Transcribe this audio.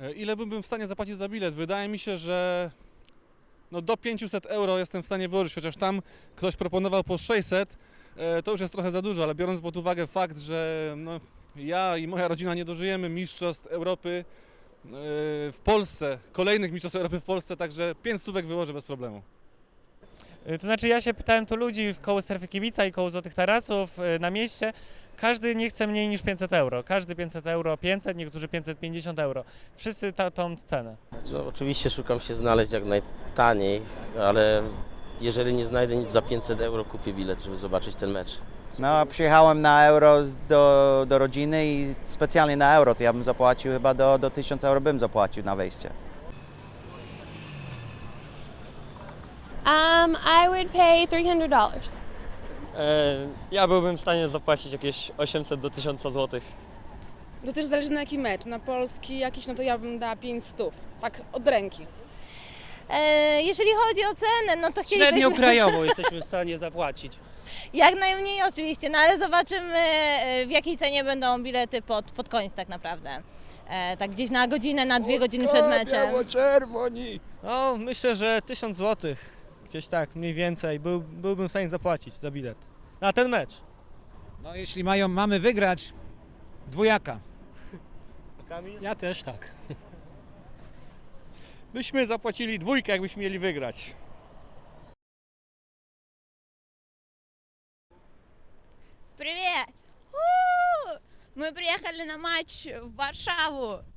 E, Ile byłbym w stanie zapłacić za bilet? Wydaje mi się, że no do 500 euro jestem w stanie wyłożyć, chociaż tam ktoś proponował po 600, e, to już jest trochę za dużo, ale biorąc pod uwagę fakt, że no, ja i moja rodzina nie dożyjemy Mistrzostw Europy e, w Polsce, kolejnych Mistrzostw Europy w Polsce, także 5 stówek wyłożę bez problemu. Y, To znaczy ja się pytałem tu ludzi koło strefy kibica i koło Złotych Tarasów y, na mieście. Każdy nie chce mniej niż 500 euro. Każdy 500 euro, 500, niektórzy 550 euro. Wszyscy ta, tą cenę. No, oczywiście szukam się znaleźć jak najtaniej, ale jeżeli nie znajdę nic za 500 euro, kupię bilet, żeby zobaczyć ten mecz. No, przyjechałem na euro do, do rodziny i specjalnie na euro, to ja bym zapłacił chyba do, do 1000 euro bym zapłacił na wejście. Um, I would pay $300. E, Ja byłbym w stanie zapłacić jakieś 800 do 1000 zł. To też zależy na jaki mecz. Na polski jakiś, no to ja bym dała 5 stów. Tak, od ręki. E, jeżeli chodzi o cenę, no to chcielibyśmy... Średnią krajową jesteśmy w stanie zapłacić. Jak najmniej oczywiście, no ale zobaczymy e, w jakiej cenie będą bilety pod, pod koniec tak naprawdę. E, tak gdzieś na godzinę, na dwie godziny przed meczem. No, myślę, że 1000 zł. Gdzieś tak, mniej więcej. Był, byłbym w stanie zapłacić za bilet. Na ten mecz. No jeśli mają, mamy wygrać, dwójaka. Ja też tak. Byśmy zapłacili dwójkę, jakbyśmy mieli wygrać. Привет! У! Мы приехали на матч в Варшаву.